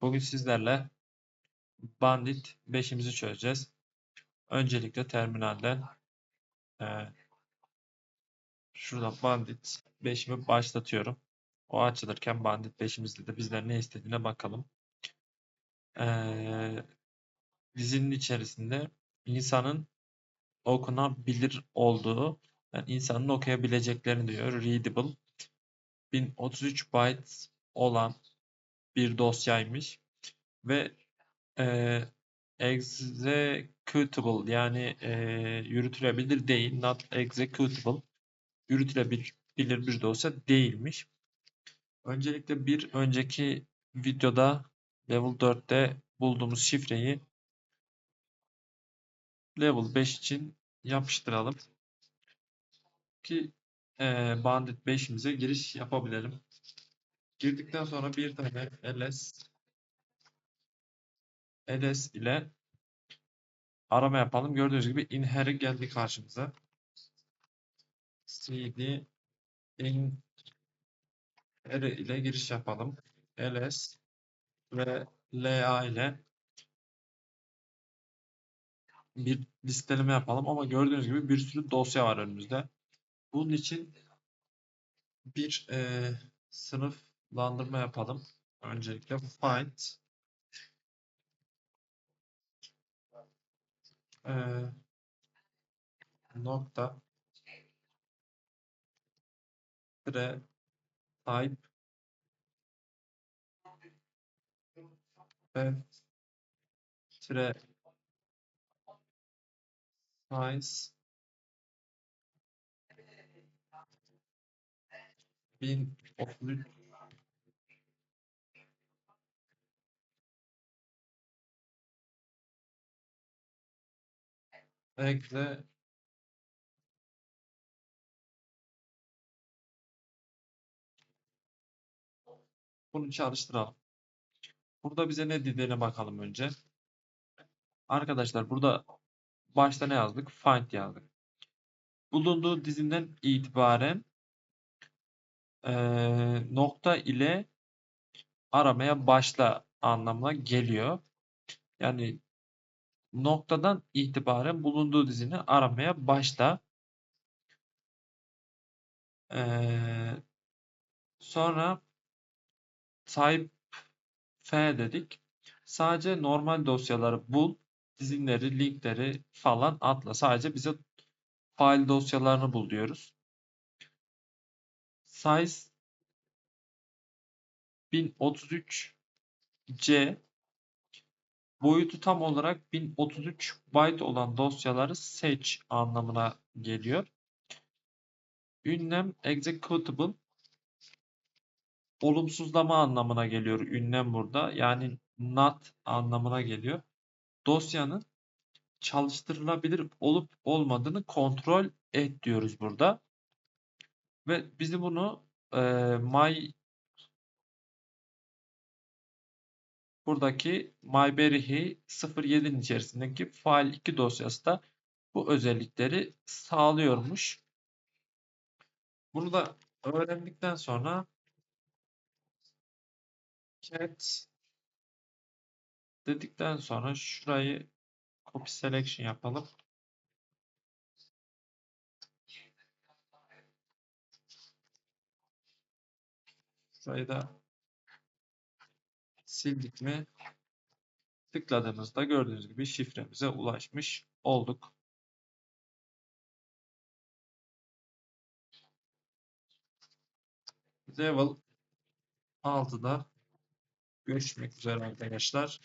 Bugün sizlerle Bandit 5'imizi çözeceğiz. Öncelikle terminalden eee şurada Bandit 5'imi başlatıyorum. O açılırken Bandit 5'imizde de bizden ne istediğine bakalım. Eee, dizinin içerisinde insanın okunabilir olduğu, yani insanın okuyabileceklerini diyor. Readable. 1033 byte olan bir dosyaymış ve eee executable yani eee, yürütülebilir değil. Not executable. Yürütülebilir bir dosya değilmiş. Öncelikle bir önceki videoda level 4'te bulduğumuz şifreyi level 5 için yapıştıralım. Ki eee, Bandit 5'imize giriş yapabilelim. Girdikten sonra bir tane ls ls ile arama yapalım. Gördüğünüz gibi inhere geldi karşımıza. cd inhere ile giriş yapalım. ls ve la ile bir listeleme yapalım ama gördüğünüz gibi bir sürü dosya var önümüzde. Bunun için bir e, sınıflandırma yapalım. Öncelikle find. E, nokta. Tire type. Ve tire size 1033 ekle bunu çalıştıralım. Burada bize ne dediğine bakalım önce. Arkadaşlar burada başta ne yazdık? Find yazdık. Bulunduğu dizinden itibaren eee, nokta ile aramaya başla anlamına geliyor. Yani noktadan itibaren bulunduğu dizini aramaya başla. Eee, sonra type f dedik. Sadece normal dosyaları bul, dizinleri, linkleri falan atla. Sadece bize file dosyalarını bul diyoruz. Size 1033 C boyutu tam olarak 1033 byte olan dosyaları seç anlamına geliyor. Ünlem executable olumsuzlama anlamına geliyor ünlem burada. Yani not anlamına geliyor. Dosyanın çalıştırılabilir olup olmadığını kontrol et diyoruz burada. Ve bizi bunu e, my buradaki myberry 07'nin içerisindeki file 2 dosyası da bu özellikleri sağlıyormuş. Bunu da öğrendikten sonra cat dedikten sonra şurayı copy selection yapalım. Şurayı da sildik mi tıkladığımızda gördüğünüz gibi şifremize ulaşmış olduk. Level 6'da görüşmek üzere arkadaşlar.